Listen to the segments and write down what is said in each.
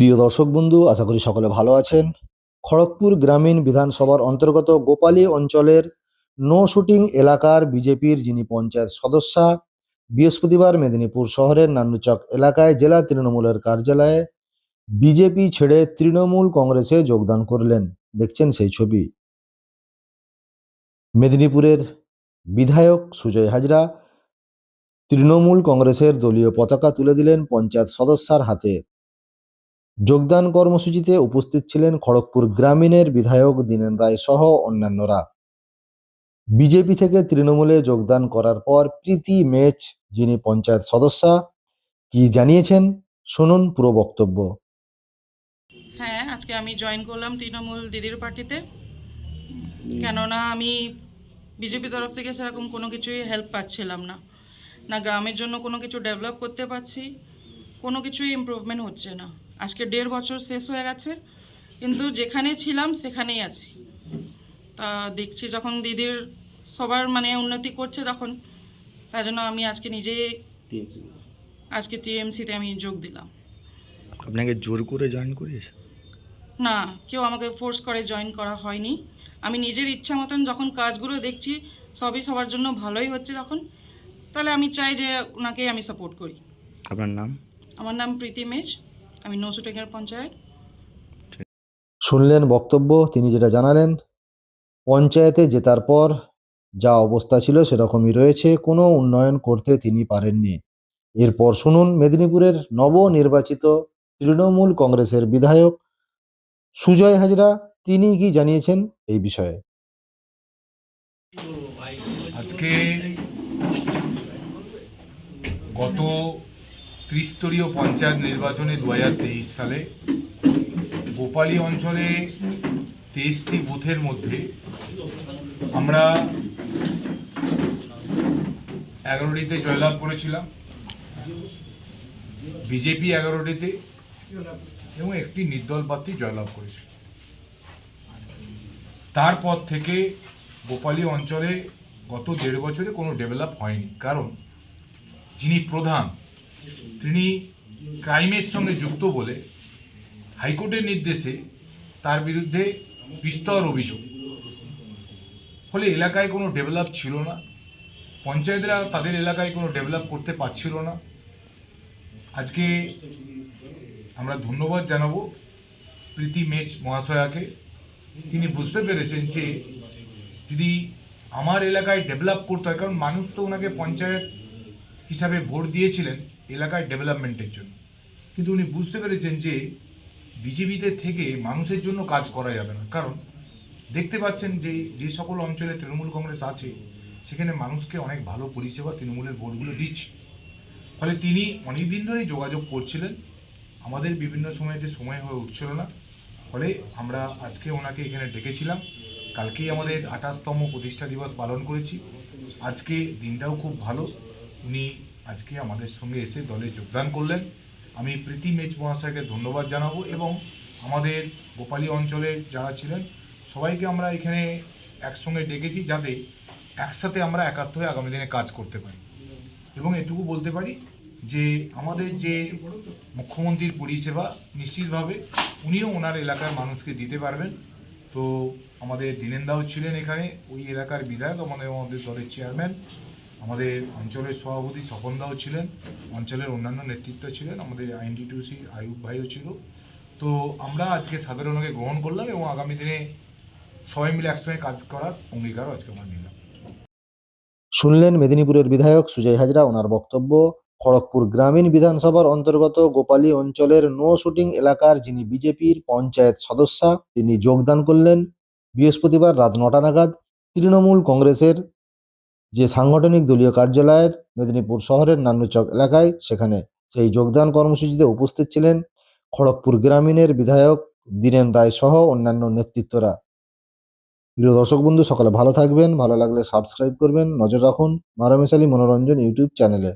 প্রিয় দর্শক বন্ধু, আশা করি সকলে ভালো আছেন। খড়গপুর গ্রামীণ বিধানসভার অন্তর্গত গোপালী অঞ্চলের নো শুটিং এলাকার বিজেপির যিনি পঞ্চায়েত সদস্যা, বৃহস্পতিবার মেদিনীপুর শহরের নান্নুচক এলাকায় জেলা তৃণমূলের কার্যালয়ে বিজেপি ছেড়ে তৃণমূল কংগ্রেসে যোগদান করলেন। দেখছেন সেই ছবি। মেদিনীপুরের বিধায়ক সুজয় হাজরা তৃণমূল কংগ্রেসের দলীয় পতাকা তুলে দিলেন পঞ্চায়েত সদস্যার হাতে। যোগদান কর্মসূচিতে উপস্থিত ছিলেন খড়গপুর গ্রামীণের বিধায়ক দীনেন রায় সহ অন্যান্যরা। বিজেপি থেকে তৃণমূলে যোগদান করার পর প্রীতি মেচ, যিনি পঞ্চায়েত সদস্যা, কি জানিয়েছেন? শুনুন পুরো বক্তব্য। হ্যাঁ আজকে আমি জয়েন করলাম তৃণমূল দিদির পার্টিতে। কেননা আমি বিজেপি তরফ থেকে সেরকম কোনো কিছুই হেল্প পাচ্ছিলাম না। না, গ্রামের জন্য কোনো কিছু ডেভেলপ করতে পারছি কোনো কিছুই ইমপ্রুভমেন্ট হচ্ছে না। আজকে দেড় বছর শেষ হয়ে গেছে কিন্তু যেখানে ছিলাম সেখানেই আছি। তা দেখছি যখন দিদির সবার মানে উন্নতি করছে যখন তার জন্য আমি আজকে নিজেই আজকে টিএমসিতে আমি যোগ দিলাম। আপনাকে জোর করে জয়েন করিয়েছে? না কেউ আমাকে ফোর্স করে জয়েন করা হয়নি। আমি নিজের ইচ্ছা মতন যখন কাজগুলো দেখছি সবই সবার জন্য ভালোই হচ্ছে তখন তাহলে আমি চাই যে ওনাকেই আমি সাপোর্ট করি। আপনার নাম? আমার নাম প্রীতি মেশ আমি নৌসুটেঙ্গার পঞ্চায়েত। শুনলেন বক্তব্য তিনি যেটা জানালেন পঞ্চায়েতে জেতার পর যা অবস্থা ছিল সেরকমই রয়েছে কোনো উন্নয়ন করতে তিনি পারেননি। এরপর শুনুন মেদিনীপুরের নবনির্বাচিত তৃণমূল কংগ্রেসের বিধায়ক সুজয় হাজরা তিনি কি জানিয়েছেন এই বিষয়ে? আজকে গত ত্রিস্তরীয় পঞ্চায়েত নির্বাচনে দু হাজার তেইশ সালে গোপালী অঞ্চলে তেইশটি বুথের মধ্যে আমরা এগারোটিতে জয়লাভ করেছিলাম। বিজেপি এগারোটিতে এবং একটি নির্দল প্রার্থী জয়লাভ করেছিল। তারপর থেকে গোপালী অঞ্চলে গত দেড় বছরে কোনো ডেভেলপ হয়নি। কারণ যিনি প্রধান তিনি ক্রাইমের সঙ্গে যুক্ত বলে হাইকোর্টের নির্দেশে তার বিরুদ্ধে বিস্তর অভিযোগ। ফলে এলাকায় কোনো ডেভেলপ ছিল না। পঞ্চায়েতরা তাদের এলাকায় কোনো ডেভেলপ করতে পারছিল না। আজকে আমরা ধন্যবাদ জানাব প্রীতি মেচ মহাশয়াকে। তিনি বুঝতে পেরেছেন যে যদি আমার এলাকায় ডেভেলপ করতে হয়, কারণ মানুষ তো ওনাকে পঞ্চায়েত হিসাবে ভোট দিয়েছিলেন এলাকায় ডেভেলপমেন্টের জন্য। কিন্তু উনি বুঝতে পেরেছেন যে বিজেপিতে থেকে মানুষের জন্য কাজ করা যাবে না। কারণ দেখতে পাচ্ছেন যে যে সকল অঞ্চলে তৃণমূল কংগ্রেস আছে, সেখানে মানুষকে অনেক ভালো পরিষেবা তৃণমূলের ভোটগুলো দিচ্ছে। ফলে তিনি অনেকদিন ধরেই যোগাযোগ করছিলেন। আমাদের বিভিন্ন সময়তে সময় হয়ে উঠছিল না। ফলে আমরা আজকে ওনাকে এখানে ডেকেছিলাম। কালকেই আমাদের আঠাশতম প্রতিষ্ঠা দিবস পালন করেছি। আজকে দিনটাও খুব ভালো। উনি আজকে আমাদের সঙ্গে এসে দলে যোগদান করলেন। আমি প্রীতি মেচ মহাশয়কে ধন্যবাদ জানাব এবং আমাদের গোপালী অঞ্চলে যারা ছিলেন, সবাইকে আমরা এখানে একসঙ্গে ডেকেছি যাতে একসাথে আমরা একাত্ম হয়ে আগামী দিনে কাজ করতে পারি। এবং এটুকু বলতে পারি যে, আমাদের যে মুখ্যমন্ত্রীর পরিষেবা নিশ্চিতভাবে উনিও ওনার এলাকার মানুষকে দিতে পারবেন। তো আমাদের দীনেন্দাও ছিলেন এখানে, ওই এলাকার বিধায়ক আমাদের আমাদের দলের চেয়ারম্যান আমাদের অঞ্চলের সভাপতি স্বপনদাও ছিলেন, অঞ্চলের অন্যান্য নেতৃত্ব ছিলেন, আমাদের আইনটিটিউসি আয়ুব ভাইও ছিল। তো আমরা আজকে সাধারণকে গ্রহণ করলাম এবং আগামী দিনে সবাই মিলে একসঙ্গে কাজ করার অঙ্গীকারও আজকে আমরা নিলাম। শুনলেন মেদিনীপুরের বিধায়ক সুজয় হাজরা, ওনার বক্তব্য, খড়গপুর গ্রামীণ বিধানসভার অন্তর্গত গোপালী অঞ্চলের নো শুটিং এলাকার যিনি বিজেপির পঞ্চায়েত সদস্যা, তিনি যোগদান করলেন। বৃহস্পতিবার রাত নটা নাগাদ তৃণমূল কংগ্রেসের যে সাংগঠনিক দলীয় কার্যালয়ের মেদিনীপুর শহরের নান্নুচক এলাকায় সেখানে সেই যোগদান কর্মসূচিতে উপস্থিত ছিলেন খড়গপুর গ্রামীণের বিধায়ক দীরেন রায় সহ অন্যান্য নেতৃত্বরা। প্রিয় দর্শক বন্ধু, সকালে ভালো থাকবেন, ভালো লাগলে সাবস্ক্রাইব করবেন, নজর রাখুন মারামেশালী মনোরঞ্জন ইউটিউব চ্যানেলে।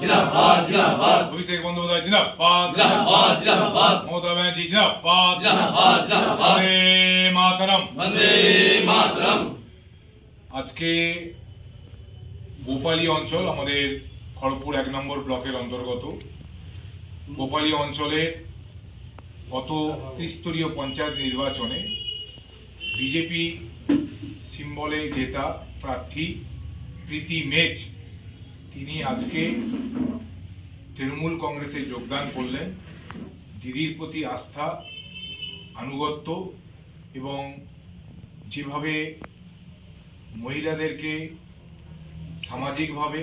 জিন্দাবাদ অভিষেক বন্দ্যোপাধ্যায় জিন্দাবাদ জিন্দাবাদ জিন্দাবাদ মমতা ব্যানার্জি জিন্দাবাদ জিন্দাবাদ জিন্দাবাদ বন্দে মাতরম বন্দে মাতরম আজকে গোপালী অঞ্চল আমাদের খড়গপুর এক নম্বর ব্লকের অন্তর্গত। গোপালী অঞ্চলে গত ত্রিস্তরীয় পঞ্চায়েত নির্বাচনে বিজেপি সিম্বলে জেতা প্রার্থী প্রীতি মেচ তিনি আজকে তৃণমূল কংগ্রেসে যোগদান করলেন। দিদির প্রতি আস্থা, আনুগত্য এবং যেভাবে মহিলাদেরকে সামাজিকভাবে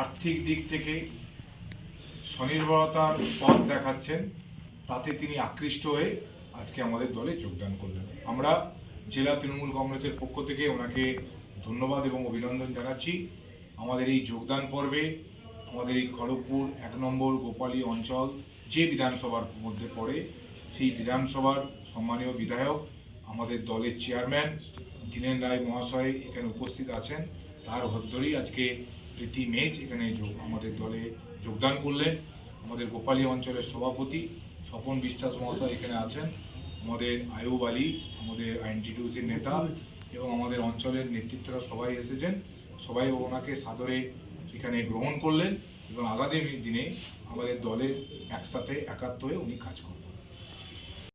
আর্থিক দিক থেকে স্বনির্ভরতার পথ দেখাচ্ছেন, তাতে তিনি আকৃষ্ট হয়ে আজকে আমাদের দলে যোগদান করলেন। আমরা জেলা তৃণমূল কংগ্রেসের পক্ষ থেকে ওনাকে ধন্যবাদ এবং অভিনন্দন জানাচ্ছি। আমাদের এই যোগদান পর্বে আমাদের এই খড়গপুর এক নম্বর গোপালী অঞ্চল যে বিধানসভার মধ্যে পড়ে, সেই বিধানসভার সম্মানীয় বিধায়ক, আমাদের দলের চেয়ারম্যান দীনেন রায় মহাশয় এখানে উপস্থিত আছেন। তার হাত আজকে প্রীতি মেজ এখানে আমাদের দলে যোগদান করলেন। আমাদের গোপালী অঞ্চলের সভাপতি স্বপন বিশ্বাস মহাশয় এখানে আছেন, আমাদের আয়ুব আলী, আমাদের আইনটিটিউসির নেতা এবং আমাদের অঞ্চলের নেতৃত্বরা সবাই এসেছেন। সবাই ওনাকে সাদরে এখানে গ্রহণ করলেন এবং আগামী দিনে আমাদের দলের একসাথে, একাত্ম হয়ে উনি কাজ করবেন।